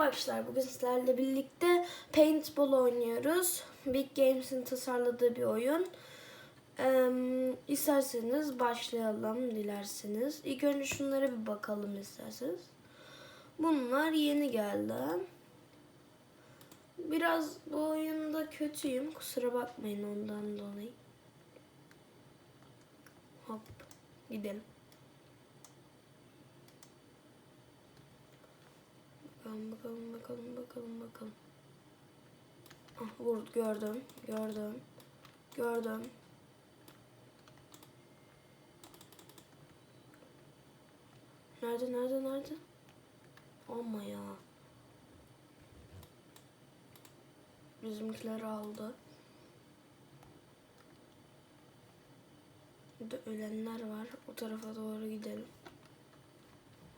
Arkadaşlar. Bugün sizlerle birlikte Paintball oynuyoruz. Big Games'in tasarladığı bir oyun. Ee, isterseniz başlayalım dilerseniz. İlk önce şunlara bir bakalım isterseniz. Bunlar yeni geldi. Biraz bu oyunda kötüyüm. Kusura bakmayın ondan dolayı. Hop gidelim. Bakalım bakalım bakalım bakalım bakalım. Ah vur gördüm gördüm gördüm. Nerede nerede nerede? Ama ya. Bizimkiler aldı. Bir de ölenler var. O tarafa doğru gidelim.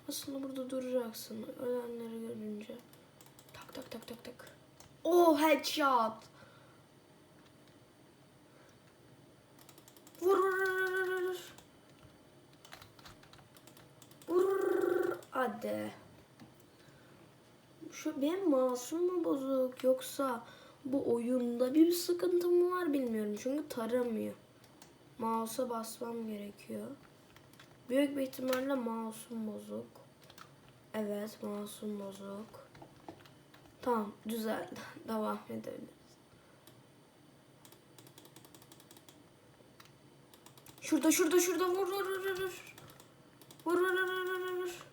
Aslında burada duracaksın. Ölenleri görünce. Tak tak tak tak tak. Oh headshot. Vur vur vur. Hadi. Şu benim masum mu bozuk yoksa bu oyunda bir sıkıntı mı var bilmiyorum. Çünkü taramıyor. Mouse'a basmam gerekiyor. Büyük bir ihtimalle mouse'um bozuk. Evet mouse'um bozuk. Tamam düzeldi. Devam edebiliriz. Şurada şurada şurada vur vur vur vur vur. Vur vur vur vur.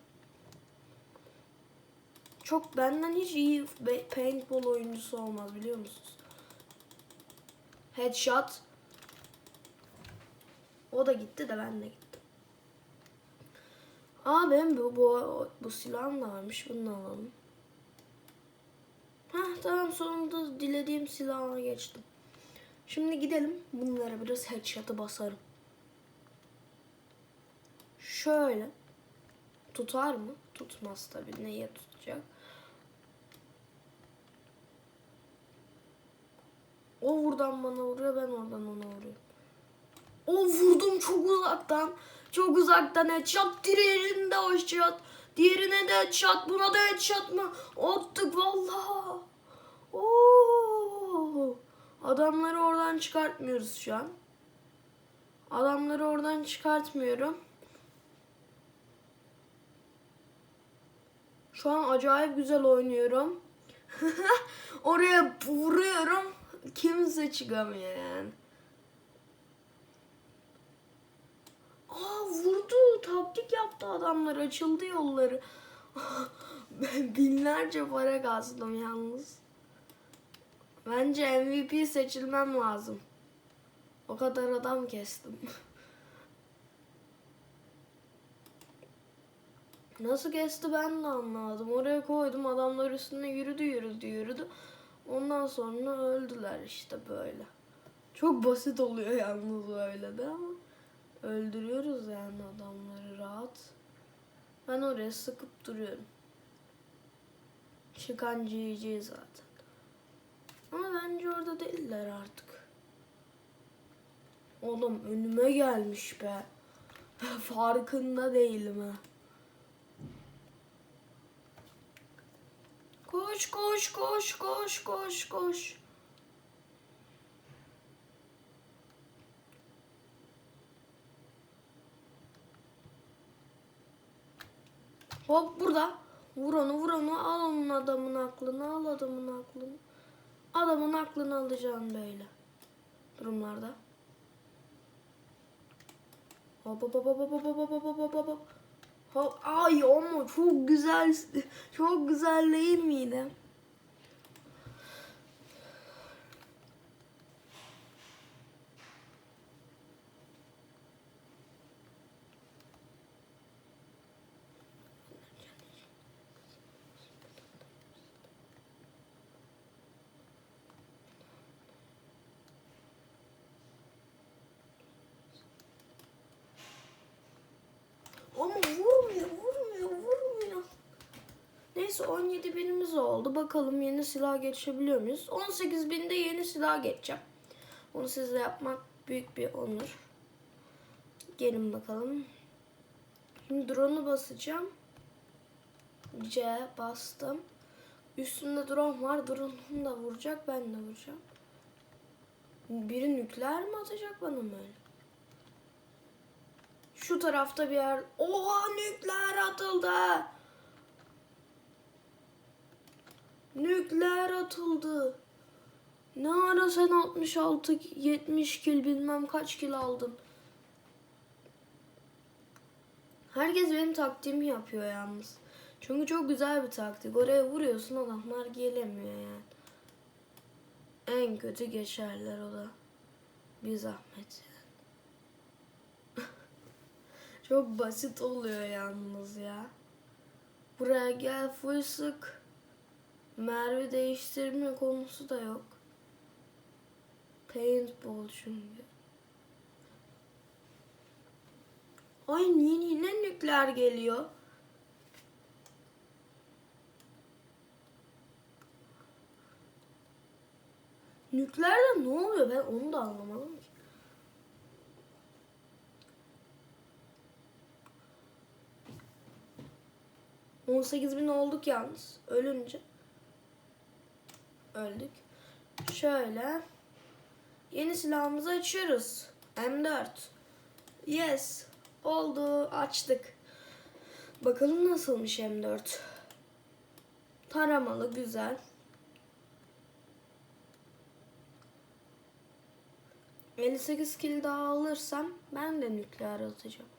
Çok benden hiç iyi paintball oyuncusu olmaz biliyor musunuz? Headshot. O da gitti de ben de gittim. Aa benim bu, bu, bu silahım da varmış. Bunu alalım. Hah tamam sonunda dilediğim silaha geçtim. Şimdi gidelim. Bunlara biraz headshot'ı basarım. Şöyle. Tutar mı? Tutmaz tabii. Neye tutacak? O buradan bana vuruyor ben oradan ona vuruyorum. O vurdum çok uzaktan. Çok uzaktan headshot. Diğerinde headshot. Diğerine de headshot. Buna da headshot mı? Attık vallahi. Oo. Adamları oradan çıkartmıyoruz şu an. Adamları oradan çıkartmıyorum. Şu an acayip güzel oynuyorum. Oraya vuruyorum. Kimse çıkamıyor yani. Aa vurdu. Taktik yaptı adamlar. Açıldı yolları. Ben binlerce para kastım yalnız. Bence MVP seçilmem lazım. O kadar adam kestim. Nasıl kesti ben de anlamadım. Oraya koydum adamlar üstüne yürüdü yürüdü yürüdü. Ondan sonra öldüler işte böyle. Çok basit oluyor yalnız öyle de ama. Öldürüyoruz yani adamları rahat. Ben oraya sıkıp duruyorum. Çıkan GG zaten. Ama bence orada değiller artık. Oğlum önüme gelmiş be. Farkında değilim ha. Koş koş koş koş koş koş. Hop burada. Vur onu vur onu al onun adamın aklını al adamın aklını. Adamın aklını alacağım böyle durumlarda. Hop hop hop hop hop hop hop hop hop hop ay ama çok güzel çok güzel değil miydi? Neyse 17 binimiz oldu. Bakalım yeni silah geçebiliyor muyuz? 18 binde yeni silah geçeceğim. Bunu sizle yapmak büyük bir onur. Gelin bakalım. Şimdi drone'u basacağım. C bastım. Üstünde drone var. Drone'um da vuracak. Ben de vuracağım. Biri nükleer mi atacak bana mı? Şu tarafta bir yer. Oha nükleer atıldı. Nükleer atıldı. Ne ara sen 66 70 kil bilmem kaç kil aldın. Herkes benim taktiğimi yapıyor yalnız. Çünkü çok güzel bir taktik. Oraya vuruyorsun adamlar gelemiyor yani. En kötü geçerler o da. Bir zahmet yani. çok basit oluyor yalnız ya. Buraya gel full sık. Merve değiştirme konusu da yok. Paintball çünkü. Ay yine, yine nükleer geliyor. Nükleerde ne oluyor ben onu da anlamadım ki. On bin olduk yalnız ölünce. Öldük. Şöyle. Yeni silahımızı açıyoruz. M4. Yes. Oldu. Açtık. Bakalım nasılmış M4. Taramalı. Güzel. ...58 kill daha alırsam... ...ben de nükleer atacağım.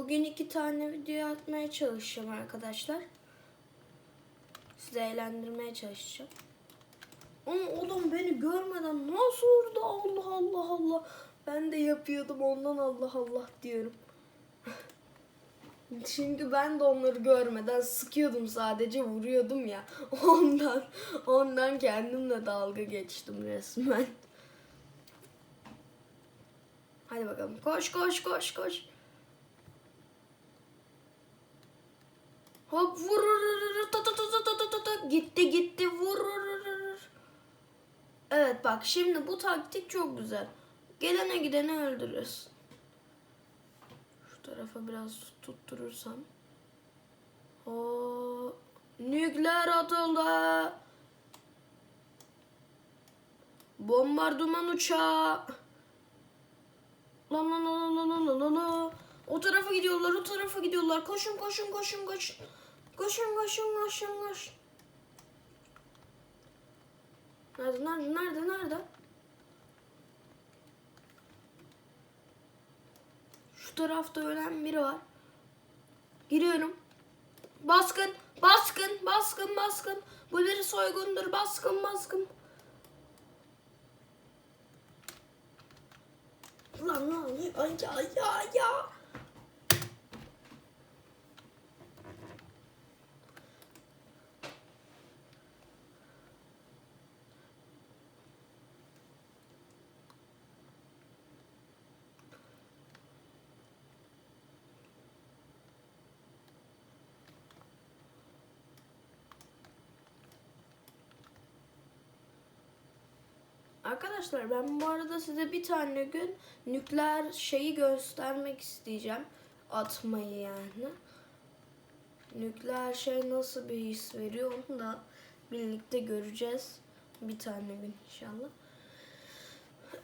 Bugün iki tane video atmaya çalışacağım arkadaşlar. Sizi eğlendirmeye çalışacağım. Ama adam beni görmeden nasıl vurdu Allah Allah Allah. Ben de yapıyordum ondan Allah Allah diyorum. Çünkü ben de onları görmeden sıkıyordum sadece vuruyordum ya. Ondan ondan kendimle dalga geçtim resmen. Hadi bakalım. Koş koş koş koş. Hop vurur. Gitti gitti vurur. Evet bak şimdi bu taktik çok güzel. Gelene gideni öldürürüz. Şu tarafa biraz tutturursam. Oo, nükleer atıldı. Bombardıman uçağı. Lan lan lan lan lan lan lan. O tarafa gidiyorlar, o tarafa gidiyorlar. Koşun koşun koşun koşun. Koşun, koşun, koşun, koşun. Nerede, nerede, nerede, nerede? Şu tarafta ölen biri var. Giriyorum. Baskın, baskın, baskın, baskın. Bu bir soygundur. Baskın, baskın. Lan lan ay ya ya ya. Arkadaşlar ben bu arada size bir tane gün nükleer şeyi göstermek isteyeceğim. Atmayı yani. Nükleer şey nasıl bir his veriyor onu da birlikte göreceğiz. Bir tane gün inşallah.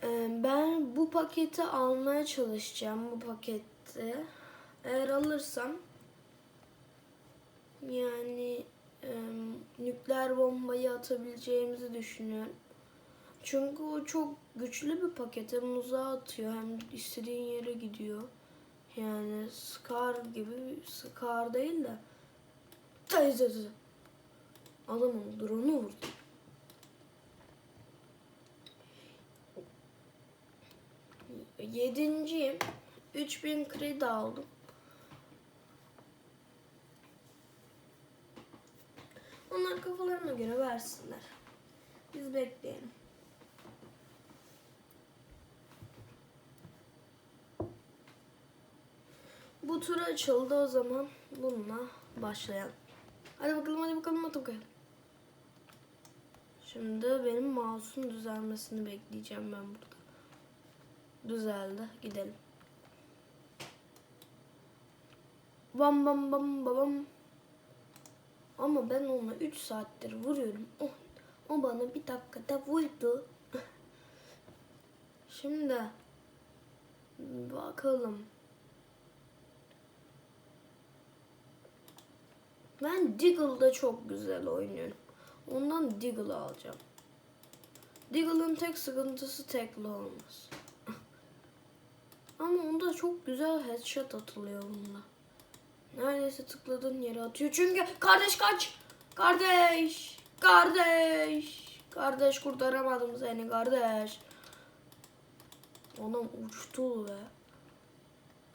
Ee, Ben bu paketi almaya çalışacağım. Bu paketi. Eğer alırsam yani nükleer bombayı atabileceğimizi düşünüyorum. Çünkü o çok güçlü bir paket. Hem uzağa atıyor hem istediğin yere gidiyor. Yani Scar gibi Scar değil de teyzesi. Adamın drone'u vurdu. Yedinciyim. 3000 kredi aldım. Onlar kafalarına göre versinler. Biz bekleyelim. Bu tur açıldı o zaman bununla başlayalım. Hadi bakalım hadi bakalım bakalım. Şimdi benim mouse'un düzelmesini bekleyeceğim ben burada. Düzeldi. Gidelim. Bam bam bam bam. Ama ben ona 3 saattir vuruyorum. O, o bana bir dakikada vurdu. Şimdi bakalım. Ben Diggle'da çok güzel oynuyorum. Ondan Diggle alacağım. Diggle'ın tek sıkıntısı tekli olmaz. Ama onda çok güzel headshot atılıyor bunda. Neredeyse tıkladığın yere atıyor. Çünkü kardeş kaç. Kardeş. Kardeş. Kardeş kurtaramadım seni kardeş. Adam uçtu be.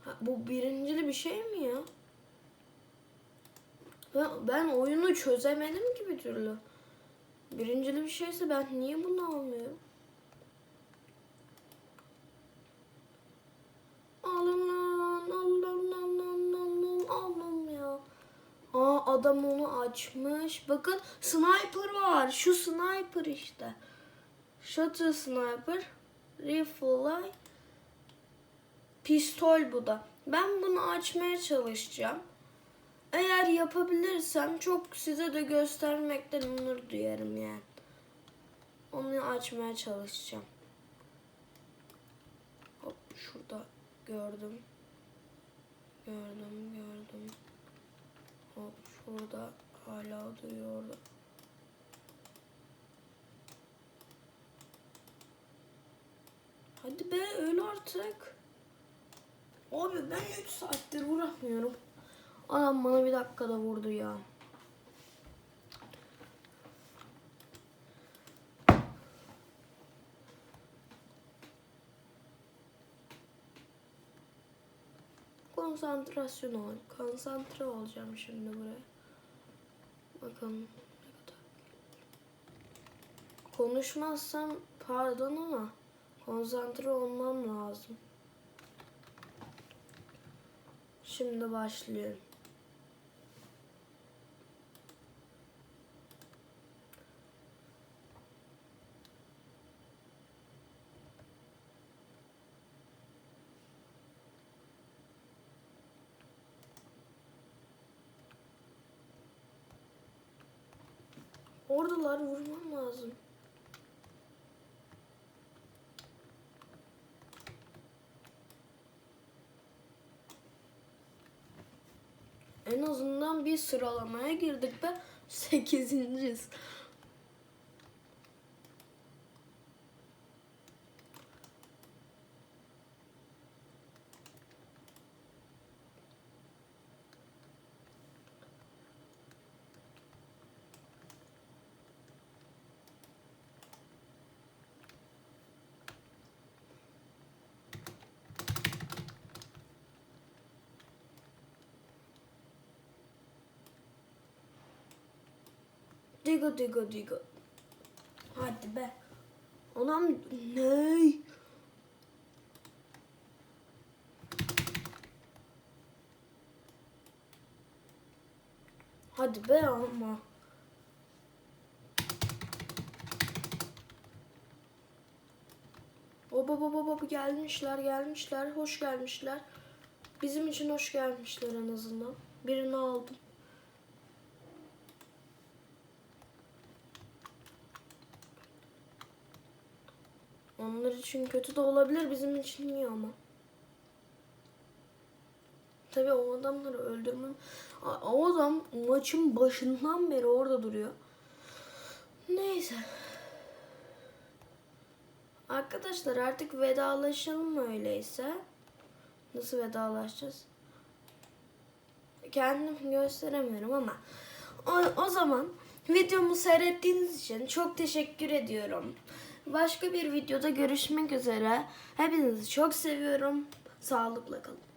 Ha, bu birincili bir şey mi ya? Ben, ben oyunu çözemedim ki bir türlü. Birincili bir şeyse ben niye bunu almıyorum? Alın lan, alın lan, lan, lan, alın ya. Aa adam onu açmış. Bakın sniper var. Şu sniper işte. Shutter sniper. Rifle. Pistol bu da. Ben bunu açmaya çalışacağım. Eğer yapabilirsem çok size de göstermekten onur duyarım yani. Onu açmaya çalışacağım. Hop şurada gördüm. Gördüm gördüm. Hop şurada hala duruyor. Hadi be öl artık. Abi ben 3 saattir vuramıyorum. Adam bana bir dakikada vurdu ya. Konsantrasyon ol. Konsantre olacağım şimdi buraya. Bakın. Konuşmazsam pardon ama konsantre olmam lazım. Şimdi başlıyorum. Lazım. En azından bir sıralamaya girdik ve 8.'yiz. Digo digo digo. Hadi be. Anam ne? Hadi be ama. Baba baba baba gelmişler gelmişler hoş gelmişler. Bizim için hoş gelmişler en azından. Birini aldım. Onlar için kötü de olabilir bizim için iyi ama. Tabii o adamları öldürmem. O adam maçın başından beri orada duruyor. Neyse. Arkadaşlar artık vedalaşalım öyleyse. Nasıl vedalaşacağız? Kendim gösteremiyorum ama o, o zaman videomu seyrettiğiniz için çok teşekkür ediyorum. Başka bir videoda görüşmek üzere. Hepinizi çok seviyorum. Sağlıkla kalın.